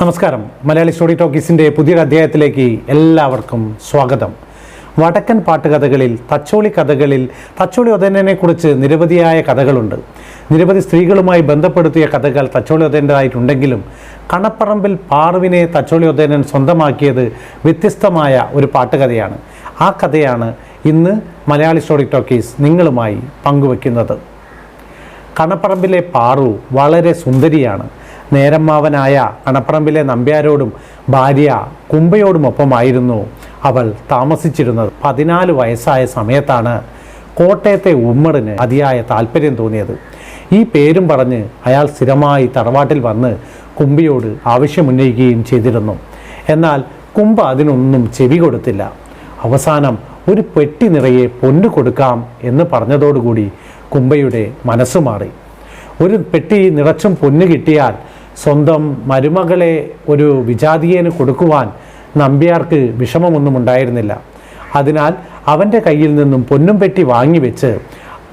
നമസ്കാരം. മലയാളി സ്റ്റോറി ടോക്കീസിന്റെ പുതിയൊരു അധ്യായത്തിലേക്ക് എല്ലാവർക്കും സ്വാഗതം. വടക്കൻ പാട്ടുകഥകളിൽ തച്ചോളി കഥകളിൽ തച്ചോളി ഉദയനെക്കുറിച്ച് നിരവധിയായ കഥകളുണ്ട്. നിരവധി സ്ത്രീകളുമായി ബന്ധപ്പെടുത്തിയ കഥകൾ തച്ചോളി ഉദയന്റെതായിട്ടുണ്ടെങ്കിലും കണപ്പറമ്പിൽ പാറുവിനെ തച്ചോളി ഉദയനൻ സ്വന്തമാക്കിയത് വ്യത്യസ്തമായ ഒരു പാട്ടുകഥയാണ്. ആ കഥയാണ് ഇന്ന് മലയാളി സ്റ്റോറി ടോക്കീസ് നിങ്ങളുമായി പങ്കുവെക്കുന്നത്. കണപ്പറമ്പിലെ പാറു വളരെ സുന്ദരിയാണ്. നേരമ്മാവനായ അണപ്പറമ്പിലെ നമ്പ്യാരോടും ഭാര്യ കുമ്പയോടുമൊപ്പമായിരുന്നു അവൾ താമസിച്ചിരുന്നത്. പതിനാല് വയസ്സായ സമയത്താണ് കോട്ടയത്തെ ഉമ്മറിന് അതിയായ താല്പര്യം തോന്നിയത്. ഈ പേരും പറഞ്ഞ് അയാൾ സ്ഥിരമായി തറവാട്ടിൽ വന്ന് കുമ്പിയോട് ആവശ്യമുന്നയിക്കുകയും ചെയ്തിരുന്നു. എന്നാൽ കുമ്പ അതിനൊന്നും ചെവി കൊടുത്തില്ല. അവസാനം ഒരു പെട്ടി നിറയെ പൊന്നു കൊടുക്കാം എന്ന് പറഞ്ഞതോടുകൂടി കുമ്പയുടെ മനസ്സ് മാറി. ഒരു പെട്ടി നിറച്ചും പൊന്നു കിട്ടിയാൽ സ്വന്തം മരുമകളെ ഒരു വിജാതീയന് കൊടുക്കുവാൻ നമ്പ്യാർക്ക് വിഷമമൊന്നും ഉണ്ടായിരുന്നില്ല. അതിനാൽ അവന്റെ കയ്യിൽ നിന്നും പൊന്നും പെട്ടി വാങ്ങിവെച്ച്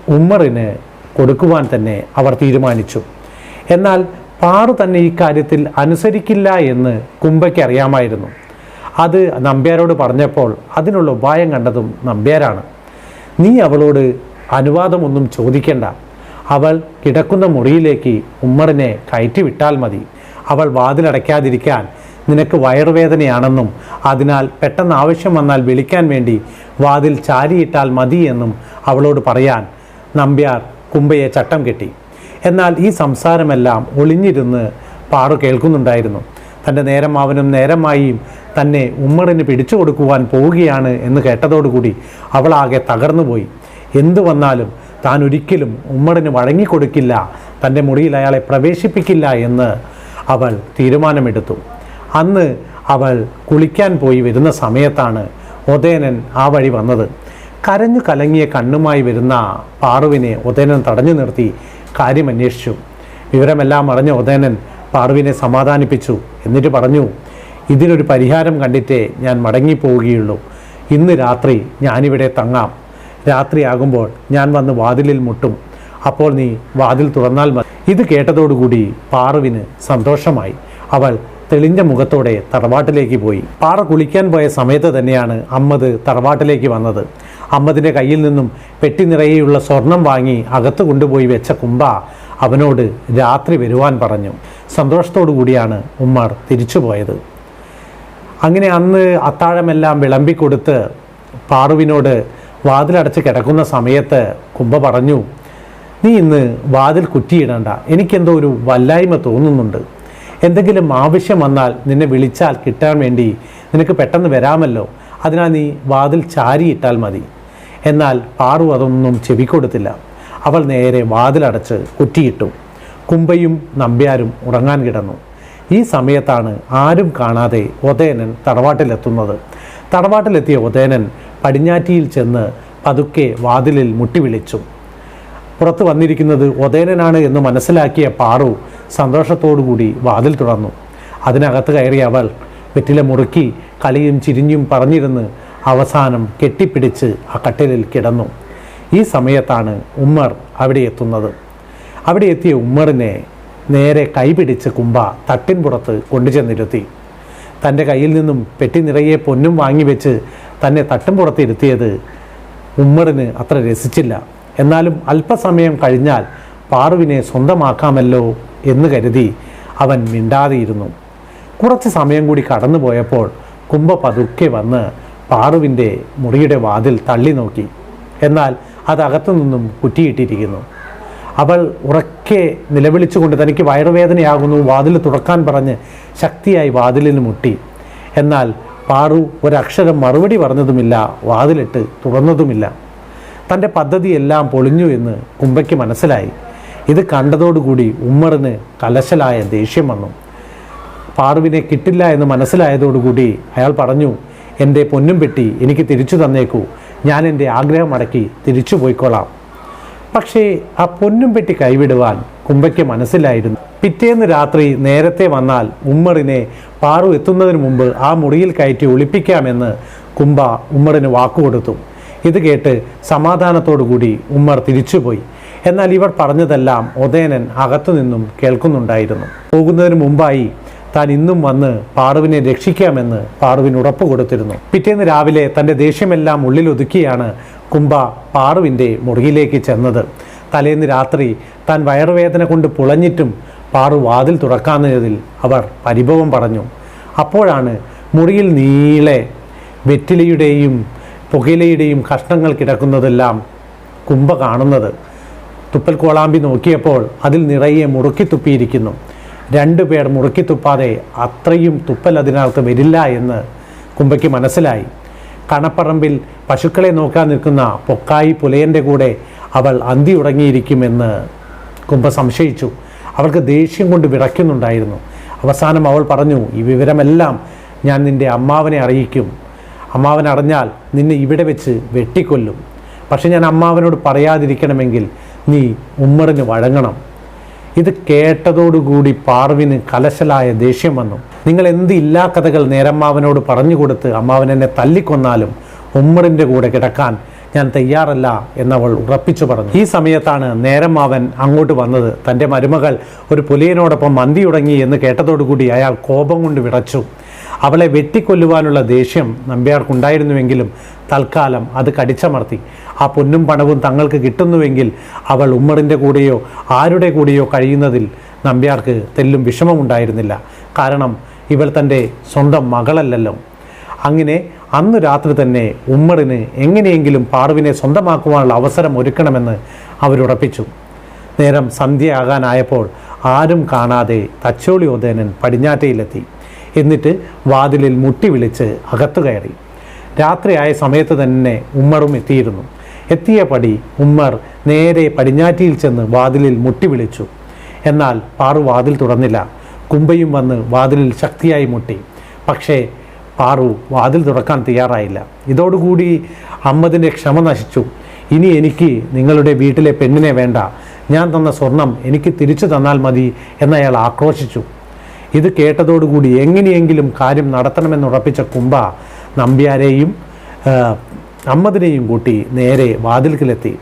ഉമ്മറിന് കൊടുക്കുവാൻ തന്നെ അവർ തീരുമാനിച്ചു. എന്നാൽ പാറു തന്നെ ഇക്കാര്യത്തിൽ കാര്യത്തിൽ അനുസരിക്കില്ല എന്ന് കുമ്പയ്ക്ക് അറിയാമായിരുന്നു. അത് നമ്പ്യാരോട് പറഞ്ഞപ്പോൾ അതിനുള്ള ഉപായം കണ്ടതും നമ്പ്യാരാണ്. നീ അവളോട് അനുവാദമൊന്നും ചോദിക്കേണ്ട. അവൾ കിടക്കുന്ന മുറിയിലേക്ക് ഉമ്മറിനെ കയറ്റിവിട്ടാൽ മതി. അവൾ വാതിലടയ്ക്കാതിരിക്കാൻ നിനക്ക് വയറുവേദനയാണെന്നും അതിനാൽ പെട്ടെന്ന് ആവശ്യം വന്നാൽ വിളിക്കാൻ വേണ്ടി വാതിൽ ചാരിയിട്ടാൽ മതി എന്നും അവളോട് പറയാൻ നമ്പ്യാർ കുമ്പയെ ചട്ടം കെട്ടി. എന്നാൽ ഈ സംസാരമെല്ലാം ഒളിഞ്ഞിരുന്ന് പാറു കേൾക്കുന്നുണ്ടായിരുന്നു. തന്റെ നേരമാവനും നേരമായും തന്നെ ഉമ്മറിന് പിടിച്ചു കൊടുക്കുവാൻ പോവുകയാണ് എന്ന് കേട്ടതോടുകൂടി അവളാകെ തകർന്നുപോയി. എന്തു വന്നാലും താൻ ഒരിക്കലും ഉമ്മറിന് വഴങ്ങിക്കൊടുക്കില്ല. തന്റെ മുറിയിൽ അയാളെ പ്രവേശിപ്പിക്കില്ല എന്ന് അവൾ തീരുമാനമെടുത്തു. അന്ന് അവൾ കുളിക്കാൻ പോയി വരുന്ന സമയത്താണ് ഉദയനൻ ആ വഴി വന്നത്. കരഞ്ഞു കലങ്ങിയ കണ്ണുമായി വരുന്ന പാറുവിനെ ഉദയനൻ തടഞ്ഞു നിർത്തി കാര്യം അന്വേഷിച്ചു. വിവരമെല്ലാം അറിഞ്ഞ ഉദയനൻ പാറുവിനെ സമാധാനിപ്പിച്ചു. എന്നിട്ട് പറഞ്ഞു ഇതിനൊരു പരിഹാരം കണ്ടിട്ടേ ഞാൻ മടങ്ങിപ്പോവുകയുള്ളൂ. ഇന്ന് രാത്രി ഞാനിവിടെ തങ്ങാം. രാത്രിയാകുമ്പോൾ ഞാൻ വന്ന് വാതിലിൽ മുട്ടും. അപ്പോൾ നീ വാതിൽ തുറന്നാൽ മതി. ഇത് കേട്ടതോടുകൂടി പാറുവിന് സന്തോഷമായി. അവൾ തെളിഞ്ഞ മുഖത്തോടെ തറവാട്ടിലേക്ക് പോയി. പാറ കുളിക്കാൻ പോയ സമയത്ത് തന്നെയാണ് അമ്മത് തറവാട്ടിലേക്ക് വന്നത്. അമ്മതിന്റെ കയ്യിൽ നിന്നും പെട്ടി നിറയെയുള്ള സ്വർണം വാങ്ങി അകത്ത് കൊണ്ടുപോയി വെച്ച കുമ്പ അവനോട് രാത്രി വരുവാൻ പറഞ്ഞു. സന്തോഷത്തോടു കൂടിയാണ് ഉമ്മർ തിരിച്ചുപോയത് അങ്ങനെ അന്ന് അത്താഴമെല്ലാം വിളമ്പിക്കൊടുത്ത് പാറുവിനോട് വാതിലടച്ച് കിടക്കുന്ന സമയത്ത് കുമ്പ പറഞ്ഞു നീ ഇന്ന് വാതിൽ കുറ്റിയിടണ്ട. എനിക്കെന്തോ ഒരു വല്ലായ്മ തോന്നുന്നുണ്ട്. എന്തെങ്കിലും ആവശ്യം വന്നാൽ നിന്നെ വിളിച്ചാൽ കിട്ടാൻ വേണ്ടി നിനക്ക് പെട്ടെന്ന് വരാമല്ലോ. അതിനാൽ നീ വാതിൽ ചാരിയിട്ടാൽ മതി. എന്നാൽ പാറു അതൊന്നും ചെവിക്കൊടുത്തില്ല. അവൾ നേരെ വാതിലടച്ച് കുറ്റിയിട്ടു. കുമ്പയും നമ്പ്യാരും ഉറങ്ങാൻ കിടന്നു. ഈ സമയത്താണ് ആരും കാണാതെ ഉദയനൻ തടവാട്ടിലെത്തുന്നത് തടവാട്ടിലെത്തിയ ഉദയനൻ പടിഞ്ഞാറ്റിയിൽ ചെന്ന് പതുക്കെ വാതിലിൽ മുട്ടിവിളിച്ചു. പുറത്ത് വന്നിരിക്കുന്നത് ഒതേനനാണ് എന്ന് മനസ്സിലാക്കിയ പാറു സന്തോഷത്തോടുകൂടി വാതിൽ തുറന്നു. അതിനകത്ത് കയറിയ അവൾ വെറ്റില മുറുക്കി കളിയും ചിരിഞ്ഞും പറഞ്ഞിരുന്ന് അവസാനം കെട്ടിപ്പിടിച്ച് ആ കട്ടിലിൽ കിടന്നു. ഈ സമയത്താണ് ഉമ്മർ അവിടെ എത്തുന്നത്. അവിടെ എത്തിയ ഉമ്മറിനെ നേരെ കൈപിടിച്ച് കുമ്പ തട്ടിൻപുറത്ത് കൊണ്ടുചെന്നിരുത്തി. തന്റെ കയ്യിൽ നിന്നും പെട്ടി നിറയെ പൊന്നും വാങ്ങിവെച്ച് തന്നെ തട്ടിൻപുറത്ത് ഇരുത്തിയത് ഉമ്മറിന് അത്ര രസിച്ചില്ല. എന്നാലും അല്പസമയം കഴിഞ്ഞാൽ പാറുവിനെ സ്വന്തമാക്കാമല്ലോ എന്ന് കരുതി അവൻ മിണ്ടാതെയിരുന്നു കുറച്ച് സമയം കൂടി കടന്നുപോയപ്പോൾ കുംഭ പതുക്കെ വന്ന് പാറുവിന്റെ മുറിയുടെ വാതിൽ തള്ളി നോക്കി. എന്നാൽ അതകത്തു നിന്നും കുറ്റിയിട്ടിരിക്കുന്നു. അവൾ ഉറക്കെ നിലവിളിച്ചുകൊണ്ട് തനിക്ക് വയറുവേദനയാകുന്നു വാതിൽ തുറക്കാൻ പറഞ്ഞ് ശക്തിയായി വാതിലിന് മുട്ടി. എന്നാൽ പാറു ഒരക്ഷരം മറുപടി പറഞ്ഞതുമില്ല വാതിലിട്ട് തുറന്നതുമില്ല. തന്റെ പദ്ധതിയെല്ലാം പൊളിഞ്ഞു എന്ന് കുമ്പയ്ക്ക് മനസ്സിലായി. ഇത് കണ്ടതോടുകൂടി ഉമ്മറിന് കലശലായ ദേഷ്യം വന്നു. പാറുവിനെ കിട്ടില്ല എന്ന് മനസ്സിലായതോടുകൂടി അയാൾ പറഞ്ഞു എന്റെ പൊന്നും പെട്ടി എനിക്ക് തിരിച്ചു തന്നേക്കൂ. ഞാൻ എന്റെ ആഗ്രഹം അടക്കി തിരിച്ചു പോയിക്കോളാം പക്ഷേ ആ പൊന്നും പെട്ടി കൈവിടുവാൻ കുമ്പയ്ക്ക് മനസ്സിലായിരുന്നു. പിറ്റേന്ന് രാത്രി നേരത്തെ വന്നാൽ ഉമ്മറിനെ പാറു എത്തുന്നതിന് മുമ്പ് ആ മുറിയിൽ കയറ്റി ഒളിപ്പിക്കാമെന്ന് കുമ്പ ഉമ്മറിന് വാക്കുകൊടുത്തു. ഇത് കേട്ട് സമാധാനത്തോടുകൂടി ഉമ്മർ തിരിച്ചുപോയി. എന്നാൽ ഇവർ പറഞ്ഞതെല്ലാം ഉദയനൻ അകത്തുനിന്നും കേൾക്കുന്നുണ്ടായിരുന്നു. പോകുന്നതിന് മുമ്പായി താൻ ഇന്നും വന്ന് പാറുവിനെ രക്ഷിക്കാമെന്ന് പാറുവിന് ഉറപ്പ് കൊടുത്തിരുന്നു. പിറ്റേന്ന് രാവിലെ തന്റെ ദേഷ്യമെല്ലാം ഉള്ളിലൊതുക്കിയാണ് കുംഭ പാറുവിന്റെ മുറിയിലേക്ക് ചെന്നത്. തലേന്ന് രാത്രി താൻ വയറുവേദന കൊണ്ട് പുളഞ്ഞിട്ടും പാറു വാതിൽ തുറക്കാമെന്നതിൽ അവർ പരിഭവം പറഞ്ഞു. അപ്പോഴാണ് മുറിയിൽ നീളെ വെറ്റിലയുടെയും പുകയിലയുടെയും കഷ്ണങ്ങൾ കിടക്കുന്നതെല്ലാം കുംഭ കാണുന്നത്. തുപ്പൽ കോളാമ്പി നോക്കിയപ്പോൾ അതിൽ നിറയെ മുറുക്കി തുപ്പിയിരിക്കുന്നു. രണ്ടു പേർ മുറുക്കി തുപ്പാതെ അത്രയും തുപ്പൽ അതിനകത്ത് വരില്ല എന്ന് കുമ്പയ്ക്ക് മനസ്സിലായി. കണപ്പറമ്പിൽ പശുക്കളെ നോക്കാൻ നിൽക്കുന്ന പൊക്കായി പുലയന്റെ കൂടെ അവൾ അന്തി ഉടങ്ങിയിരിക്കുമെന്ന് കുമ്പ സംശയിച്ചു. അവൾക്ക് ദേഷ്യം കൊണ്ട് വിറയ്ക്കുന്നുണ്ടായിരുന്നു. അവസാനം അവൾ പറഞ്ഞു ഈ വിവരമെല്ലാം ഞാൻ നിന്റെ അമ്മാവനെ അറിയിക്കും. അമ്മാവൻ അറിഞ്ഞാൽ നിന്നെ ഇവിടെ വെച്ച് വെട്ടിക്കൊല്ലും. പക്ഷെ ഞാൻ അമ്മാവനോട് പറയാതിരിക്കണമെങ്കിൽ നീ ഉമ്മറിന് വഴങ്ങണം. ഇത് കേട്ടതോടുകൂടി പാർവിന് കലശലായ ദേഷ്യം വന്നു. നിങ്ങൾ എന്ത് ഇല്ലാ കഥകൾ നേരമ്മാവനോട് പറഞ്ഞു കൊടുത്ത് അമ്മാവൻ എന്നെ തല്ലിക്കൊന്നാലും ഉമ്മറിന്റെ കൂടെ കിടക്കാൻ ഞാൻ തയ്യാറല്ല എന്നവൾ ഉറപ്പിച്ചു പറഞ്ഞു. ഈ സമയത്താണ് നേരമ്മാവൻ അങ്ങോട്ട് വന്നത്. തന്റെ മരുമകൾ ഒരു പുലിയനോടൊപ്പം മന്തി തുടങ്ങി എന്ന് കേട്ടതോടുകൂടി അയാൾ കോപം കൊണ്ട് വിറച്ചു. അവളെ വെട്ടിക്കൊല്ലുവാനുള്ള ദേഷ്യം നമ്പ്യാർക്കുണ്ടായിരുന്നുവെങ്കിലും തൽക്കാലം അത് കടിച്ചമർത്തി. ആ പൊന്നും പണവും തങ്ങൾക്ക് കിട്ടുന്നുവെങ്കിൽ അവൾ ഉമ്മറിന്റെ കൂടെയോ ആരുടെ കൂടെയോ കഴിയുന്നതിൽ നമ്പ്യാർക്ക് തെല്ലും വിഷമമുണ്ടായിരുന്നില്ല. കാരണം ഇവൾ തന്റെ സ്വന്തം മകളല്ലല്ലോ. അങ്ങനെ അന്ന് രാത്രി തന്നെ ഉമ്മറിന് എങ്ങനെയെങ്കിലും പാർവിനെ സ്വന്തമാക്കുവാനുള്ള അവസരം ഒരുക്കണമെന്ന് അവരുറപ്പിച്ചു നേരം സന്ധ്യയാകാനായപ്പോൾ ആരും കാണാതെ തച്ചോളി ഉദയനൻ പടിഞ്ഞാറ്റയിലെത്തി. എന്നിട്ട് വാതിലിൽ മുട്ടി വിളിച്ച് അകത്തു കയറി. രാത്രിയായ സമയത്ത് തന്നെ ഉമ്മറും എത്തിയിരുന്നു. എത്തിയ പടി ഉമ്മർ നേരെ പടിഞ്ഞാറ്റിയിൽ ചെന്ന് വാതിലിൽ മുട്ടി വിളിച്ചു. എന്നാൽ പാറു വാതിൽ തുറന്നില്ല. കുമ്പയും വന്ന് വാതിലിൽ ശക്തിയായി മുട്ടി. പക്ഷേ പാറു വാതിൽ തുറക്കാൻ തയ്യാറായില്ല. ഇതോടുകൂടി അമ്മതിന്റെ ക്ഷമ നശിച്ചു. ഇനി എനിക്ക് നിങ്ങളുടെ വീട്ടിലെ പെണ്ണിനെ വേണ്ട. ഞാൻ തന്ന സ്വർണം എനിക്ക് തിരിച്ചു തന്നാൽ മതി എന്നയാൾ ആക്രോശിച്ചു. ഇത് കേട്ടതോടുകൂടി എങ്ങനെയെങ്കിലും കാര്യം നടത്തണമെന്നുറപ്പിച്ച കുംഭ നമ്പ്യാരെയും അമ്മതിനെയും കൂട്ടി നേരെ വാതിൽക്കിലെത്തി.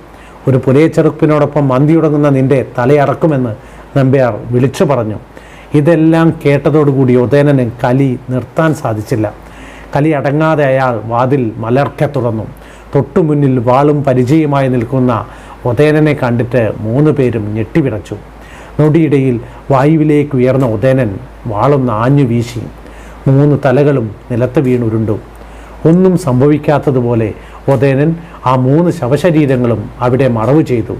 ഒരു പുലയച്ചെറുപ്പിനോടൊപ്പം മന്തിയുടങ്ങുന്ന നിന്റെ തലയറക്കുമെന്ന് നമ്പ്യാർ വിളിച്ചു പറഞ്ഞു. ഇതെല്ലാം കേട്ടതോടുകൂടി ഉദയനന് കലി നിർത്താൻ സാധിച്ചില്ല. കലി അടങ്ങാതെ അയാൾ വാതിൽ മലർക്കെ തുറന്നു. തൊട്ടുമുന്നിൽ വാളും പരിചയമായി നിൽക്കുന്ന ഉദയനനെ കണ്ടിട്ട് മൂന്ന് പേരും ഞെട്ടിവിറച്ചു. നൊടിയിടയിൽ വായുവിലേക്ക് ഉയർന്ന ഉദയനൻ വാളൊന്ന് ആഞ്ഞു വീശി. മൂന്ന് തലകളും നിലത്ത് വീണുരുണ്ടു. ഒന്നും സംഭവിക്കാത്തതുപോലെ ഉദയനൻ ആ മൂന്ന് ശവശരീരങ്ങളും അവിടെ മറവ് ചെയ്തു.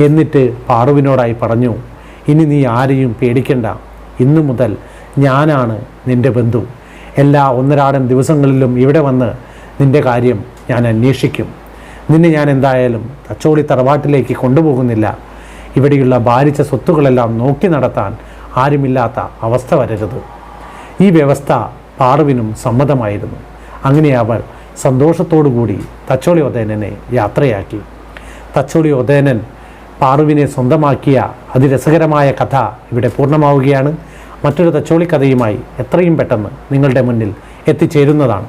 എന്നിട്ട് പാറുവിനോടായി പറഞ്ഞു ഇനി നീ ആരെയും പേടിക്കണ്ട. ഇന്നു മുതൽ ഞാനാണ് നിന്റെ ബന്ധു. എല്ലാ ഒന്നരാടൻ ദിവസങ്ങളിലും ഇവിടെ വന്ന് നിന്റെ കാര്യം ഞാൻ അന്വേഷിക്കും. നിന്നെ ഞാൻ എന്തായാലും തച്ചോളി തറവാട്ടിലേക്ക് കൊണ്ടുപോകുന്നില്ല. ഇവിടെയുള്ള ഭാരിച്ച സ്വത്തുക്കളെല്ലാം നോക്കി നടത്താൻ ആരുമില്ലാത്ത അവസ്ഥ വരരുത്. ഈ വ്യവസ്ഥ പാറുവിനും സമ്മതമായിരുന്നു. അങ്ങനെ അവൾ സന്തോഷത്തോടുകൂടി തച്ചോളി ഉദയനനെ യാത്രയാക്കി. തച്ചോളി ഉദയനൻ പാറുവിനെ സ്വന്തമാക്കിയ അതിരസകരമായ കഥ ഇവിടെ പൂർണമാവുകയാണ്. മറ്റൊരു തച്ചോളി കഥയുമായി എത്രയും പെട്ടെന്ന് നിങ്ങളുടെ മുന്നിൽ എത്തിച്ചേരുന്നതാണ്.